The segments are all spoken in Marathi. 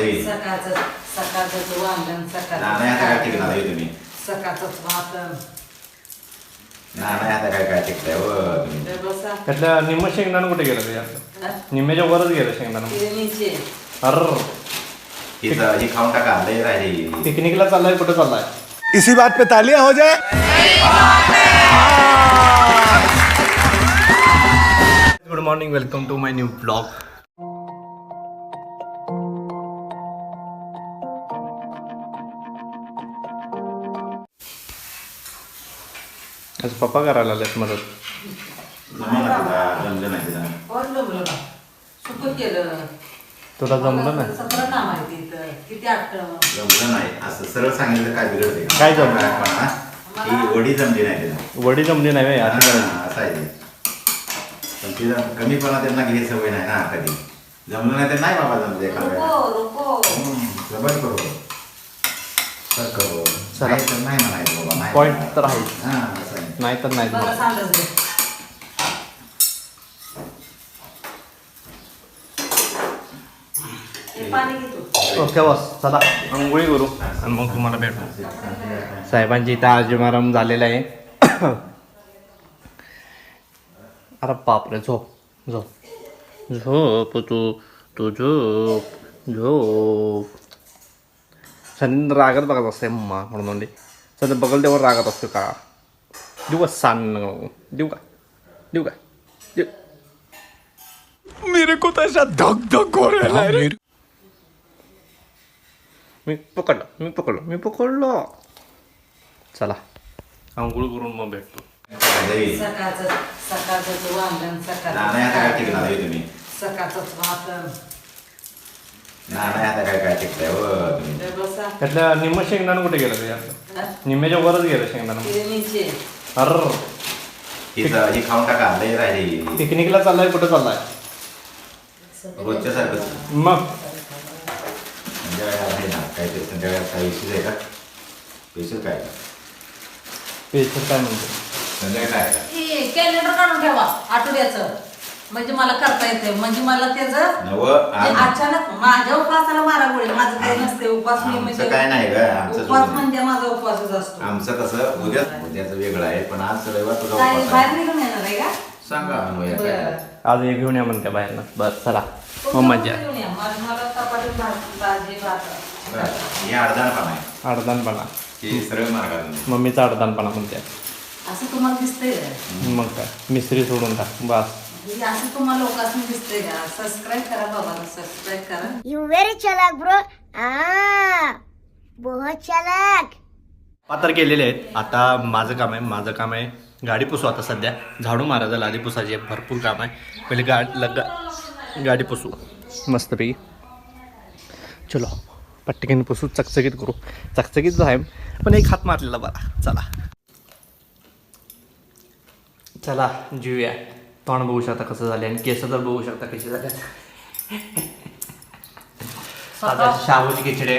लई. सकाळचं सकाळचं वांगण नाना आता काय टिकणार आहे तुम्ही? सकाळचंच भात नाना आता काय काय टिकताय? हो तुम्ही. बसा. निम्म शेंगदाणा कुठे गेलं ते? हा? निम्म्याच्या वरच गेलं शेंगदाणा. ते नीचे अर हिचं ही खाऊन टाका लई राहिली पिकनिकला चाललाय कुठं चाललाय? इसी बात पे तालियां हो जाए। Good morning welcome to my new blog आज पप्पा करायला आलेत मदत जमलं नाही तिला कोण जमलं ना सुख केलं तुला जमलं नाही सतरा काम आहे तिथं किती आठवण जमलं नाही असं सरळ सांगितलं काय बिघडते? काय जमलं? हा? ही वडी जमली नाही तिला वडी जमली नाही व्हय, असं करायचं. हा, असं आहे ते. पण तिला कमीपणा त्यांना घे सवय नाही ना कधी जमलं नाही तर नाही बाबा जमले एका वेळेला. रुको रुको हम्म, जबर करू तर करू चला. नाही तर नाही म्हणायचं बाबा नाही Point. तर आहे. हा, असं आहे. नाही तर नाही मला जमलं. सांगत दे हे पाणी घेतो. ओके बस चला. अंघोळी करू आणि मग तुम्हाला भेटू. साहेबांची इथं आज समारंभ झालेला आहे. अरे बापरे झोप झोप. झोप तू तू झोप झोप. सनी रागत बघत असते मम्मा म्हणून म्हणजे सध्या बघल तेव्हा रागत असतो का? देऊ का सांग देऊ का देऊ का देऊ मेरे को तो ऐसा धक धक हो रहा है रे मी पकडलं मी पकडलो मी पकडलो चला आंघोळ करून मग भेटतो. सकाळचं सकाळचं वांगण नाना आता काय टिकणार आहे सकाळचं तुम्ही सकाळचंच भात नाना आता काय काय टिकताय हो तुम्ही त्यातल्या निम्म शेंगदाणा कुठे गेलं ते? हा? निम्म्याच्या वरच गेलं शेंगदाणा ते नीचे अर. हिचं ही खाऊन टाका लई राहिली. पिकनिकला चाललाय कुठं चाललाय? रोजच्या सारखं मग. संध्याकाळी आहे ना काय ते संध्याकाळी काय विषय आहे का? स्पेशल काय? पेशल काय म्हणतो संध्याकाळी काय? आहे का ए, कॅलेंडर काढून ठेवा आठवड्याचं. म्हणजे मला करता येते म्हणजे मला त्याचं नव म्हणजे अचानक माझ्या मारा गोळी माझं काही नसते उपवास मी आमचं म्हणजे काय नाही ग आमचं उपवास सोडून. म्हणजे माझा उपवासच असतो. आमचं कसं उद्या उद्याचं वेगळं आहे पण आज रविवार तुझा काय उपवास बाहेर आहे. निघून येणार आहे का? सांगा अनुया काय. बरं. आज हे घेऊन या म्हणते बाहेरनं बस चला. मग मजा घेऊन या. मला मला चपाती भात भाजी भात. बरं. हे अडदाणपणा आहे. अडदानपणा हे सरळ मार्गातून मम्मीचा अडदानपणा म्हणते. असं तुम्हाला दिसतंय. का मग काय? मिस्त्री सोडून टाक. बस. हे असं तुम्हाला लोकांना दिसतंय का? सबस्क्राईब करा बाबा सबस्क्राईब करा. You very chalak, bro. Ah, बहुत चालाक. पात्र केलेले आहेत. आता माझं काम आहे माझं काम आहे गाडी पुसू आता सध्या. झाडू मारायचं लादी पुसायची आहे भरपूर काम आहे. पहिले गा लग गाडी पुसू. मस्तपैकी. चलो पटकन पुसू चकचकीत करू. चकचकीत आहे पण एक हात मारलेला बरा. चला. चला जीवया तोंड बघू शकता कसं झाले आणि केस तर बघू शकता कसे झाले आता शाहूची खिचडी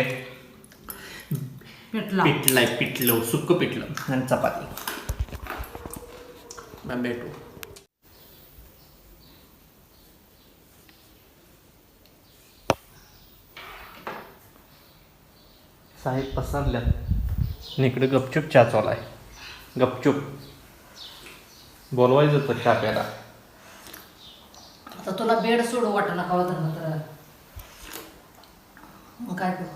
पिठला आहे पिठलं सुक्क पिठलं आणि चपाती. भेटू. साहेब पसरल्या इकडे गपचूप चहा चालू आहे. गपचूप. बोलवायचं होतं चहा प्यायला. आता तुला बेड सोडू वाटत ना खावा धरणं तर मग काय करू?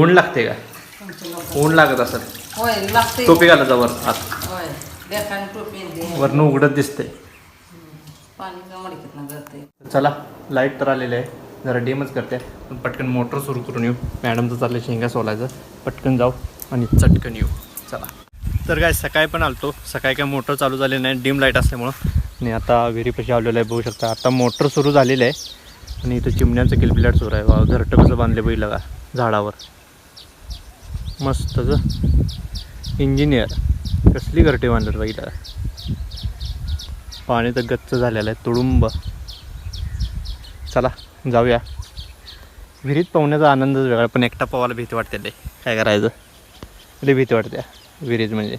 ऊन लागते का. ऊन लागत असेल. होय लागते टोपी घालायचा वर आत. होय टोपी वरनं उघडत दिसते पाणी मडकीत ना करते चला लाइट तर आलेले आहे. जरा डेमच करते. पण पटकन मोटर सुरू करून येऊ. मॅडमचं चाललं शेंगा सोलायचं. पटकन जाऊ आणि चटकन येऊ. चला. तर काय सकाळी पण आलतो. सकाळी काय मोटर चालू झाली नाही डिम लाइट असल्यामुळं. आणि आता विहिरीपाशी आलेलं आहे बघू शकता. आता मोटर सुरू झालेलं आहे. आणि इथं चिमण्यांचं किलबिलाट सुरू आहे. वा घरटं कसं बांधले बघितलं का? झाडावर. मस्तच इंजिनियर कसली घरटे बांधतात बघितलं का? पाणी तर गच्च झालेलं आहे तुडुंब. चला जाऊया. विहिरीत पोहण्याचा आनंदच वेगळा पण एकटा पोहायला भीती वाटते काय करायचं? भीती वाटते. विरेज म्हणजे.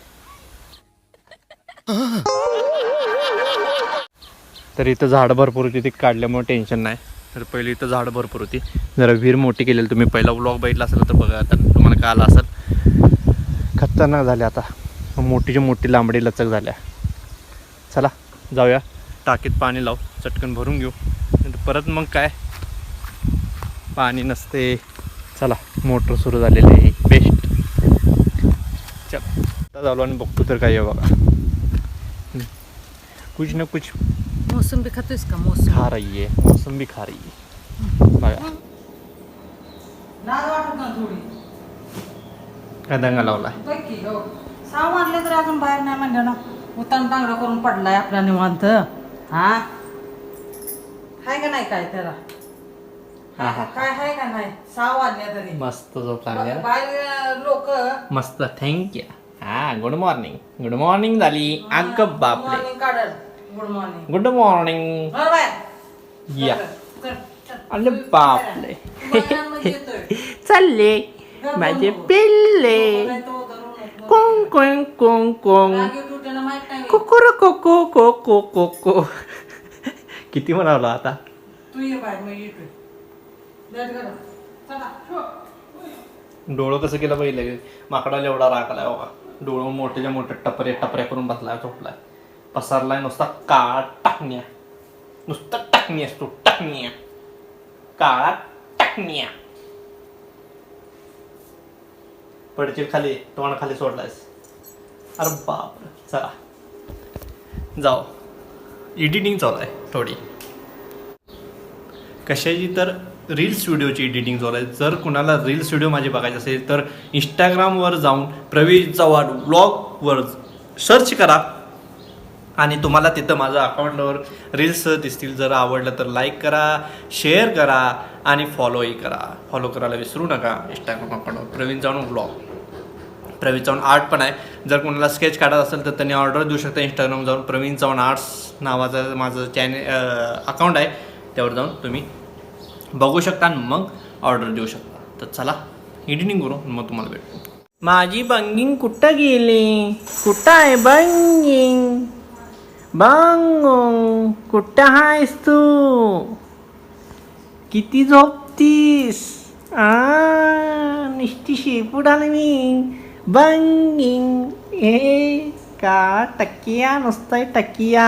तर इथं झाडं भरपूर होती ती काढल्यामुळे टेन्शन नाही. तर पहिली इथं झाडं भरपूर होती. जरा विहीर मोठी केलेली तुम्ही पहिला व्लॉग बघितला असेल तर बघा आता तुम्हाला काय आला असेल. खतरनाक झाले आता. मोठीची मोठी लांबडी लचक झाल्या. चला जाऊया. टाकीत पाणी लावू. चटकन भरून घेऊ. परत मग काय? पाणी नसते. चला मोटर सुरू झालेली आहे. चल. आता झालो आणि बघतो तर काय आहे बघा. कुछ ना कुछ मोसंबी खातोयस का? मोसंबी. खा रही है मौसम भी खा रही है बघा. काय दंगा लावलाय हो. साव आणले तर अजून बाहेर नाही म्हणलं ना. उतान तांगडा करून पडलाय आपला निवांत. हा? हाय का नाही काय त्याला? हा, हा. काय हाय का नाही? साव आणल्या तरी. मस्त आहे बाहेर लोक. मस्त थँक्यू हा गुड मॉर्निंग गुड मॉर्निंग झाली. अग बापरे मॉर्निंग काढल. Good morning good morning bye. या. अरे बापरे चालले. माझे पिल्ले. कोंग कोंग कोंग कोंग. कुकुर कोको को को को को किती म्हणावलं आता? तू ये बाय मग येतोय. डोळं कसं केलं पाहिजे माकडाला एवढा राग आलाय बाबा. डोळं मोठ्याच्या मोठ्या टपरे टपऱ्या करून बसलाय झोपलाय. पसरलाय नुसता काळा टाकण्या. नुसता टाकणी असतो टाकण्या. काळा टाकण्या. पडचिल खाली तोंड खाली सोडलायस. अरे बाप चला. जाओ. एडिटिंग चालू आहे थोडी. कशाची तर रील्स व्हिडिओची एडिटिंग चालू आहे. जर कुणाला रील्स व्हिडिओ माझे बघायचे असेल तर इंस्टाग्रामवर जाऊन प्रवीण चव्हाण ब्लॉगवर सर्च करा. आणि तुम्हाला तिथं माझं अकाउंटवर रील्स दिसतील. जर आवडलं तर लाईक करा शेअर करा आणि फॉलोही करा. फॉलो करायला विसरू नका. इंस्टाग्राम अकाउंटवर प्रवीण चव्हाण ब्लॉग प्रवीण चव्हाण आर्ट पण आहे. जर कोणाला स्केच काढत असेल तर त्यांनी ऑर्डर देऊ शकता इंस्टाग्राम जाऊन. प्रवीण चव्हाण आर्ट्स नावाचं माझं चॅने अकाउंट आहे. त्यावर जाऊन तुम्ही बघू शकता आणि मग ऑर्डर देऊ शकता. तर चला एडिटिंग करू मग तुम्हाला भेटतो माझी बंगिंग कुठं गेली? कुठं आहे बंगिंग? बंग कुठं आहेस तू? किती झोपतीस? आ निष्ठी शेपूट आले मी. बंगिंग हे का टकिया नुसतं टकिया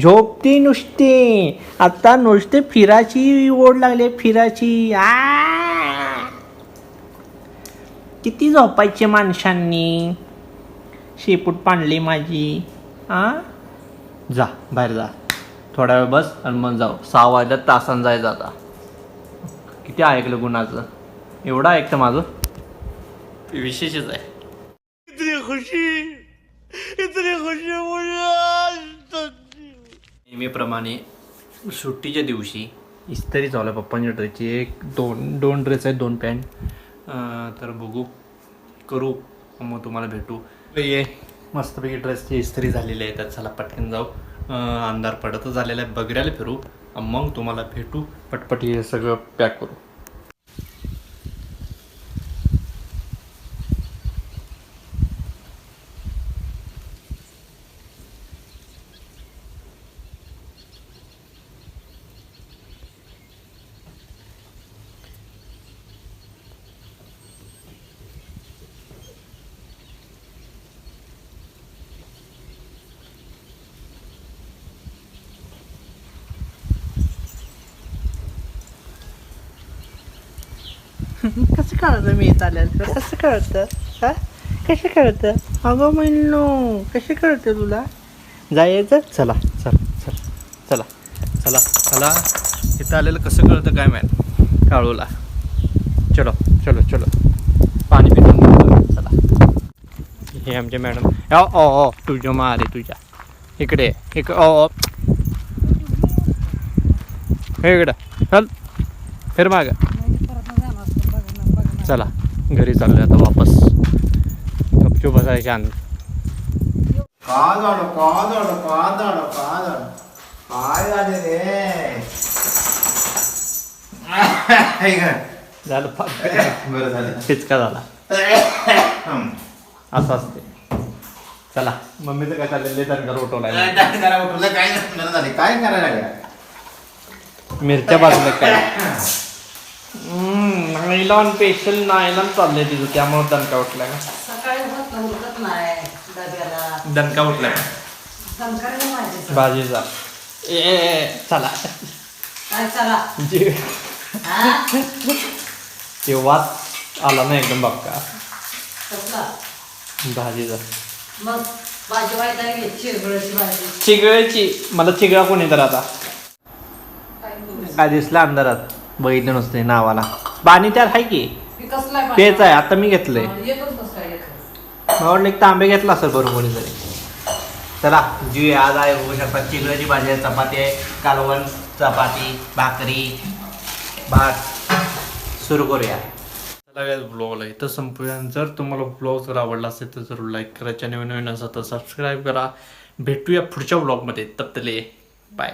झोपते नुसते. आता नुसते फिराची ओढ लागली फिराची आ. किती झोपायचे माणसांनी. शेपूट पाणली माझी. आ? जा बाहेर जा. थोडा वेळ बस आणि मग जाऊ. सहा वाजल्यात तासान जायचं आता. किती ऐकलं गुणाचं? एवढं ऐकतं माझं? विशेषच आहे. नेहमीप्रमाणे सुट्टीच्या दिवशी इस्त्री चालू आहे पप्पांच्या ड्रेसची. एक दोन दोन ड्रेस आहेत दोन पॅन्ट. तर बघू. करू. मग तुम्हाला भेटू. ये मस्तपैकी ड्रेसची इस्त्री झालेली आहे. तर चला पटकन जाऊ. अंधार पडतच झालेला आहे. बगऱ्याला फिरू. मग तुम्हाला भेटू. पटपट हे सगळं पॅक करू. कसं कळतं मी येत आल्यानंतर? कसं कळतं? हा? कसं कळतं? अगं म्हणलो कसं कळतं तुला? जायचं? चला चला चला चला चला चला. इथं आलेलं कसं कळतं काय माहीत? काळूला. चलो चलो चलो. पाणी पितो चला. हे आमचे मॅडम. ओ ओ ओ तुझ्या मारे तुझ्या. इकडे इक ओ हे इकडं. चल. फिर माग. चला घरी चाललोय आता वापस. गपचूप बसायचे आण कादाड कादाड कादाड कादाड काय झाले रे? झालं बरं झालं. हिचका झाला. असं असते. चला मम्मीचं काय चाललेलं दणकर उठवलाय. काय करा उठलं काय झाले? काय करायला? मिरच्या बाजूला काय? नायलॉन पेशल नायलॉन चाललंय तिथं त्यामुळे दणका उठलाय का सकाळी होत उरकत नाही डब्याला. दणका उठलाय. का? माझे भाजीचा. ए, ए ए, चला. काय चला? जे हा? ते वाद आला ना एकदम बापका. कसला? भाजीचा. मग भाजी चिगळ्याची मला चिगळा कोणी तर आता. काय बोलू? काय दिसलं अंधारात? बघितलं नसते नावाला. पाणी त्यात आहे की? हे कसलं आहे तेच आहे आता मी घेतलंय. वाटलं एक तांबे घेतला असेल बरोबर चला जी आज आहे होऊ शकतात चिगळ्याची भाजी आहे चपाती आहे कालवण चपाती भाकरी भात. सुरू करूया. चला ब्लॉगला इथं संपूया. जर तुम्हाला ब्लॉग जर आवडला असेल तर जरूर लाईक करा. चॅनल नवीन असेल तर सबस्क्राईब करा. भेटूया पुढच्या ब्लॉगमध्ये तप्तले बाय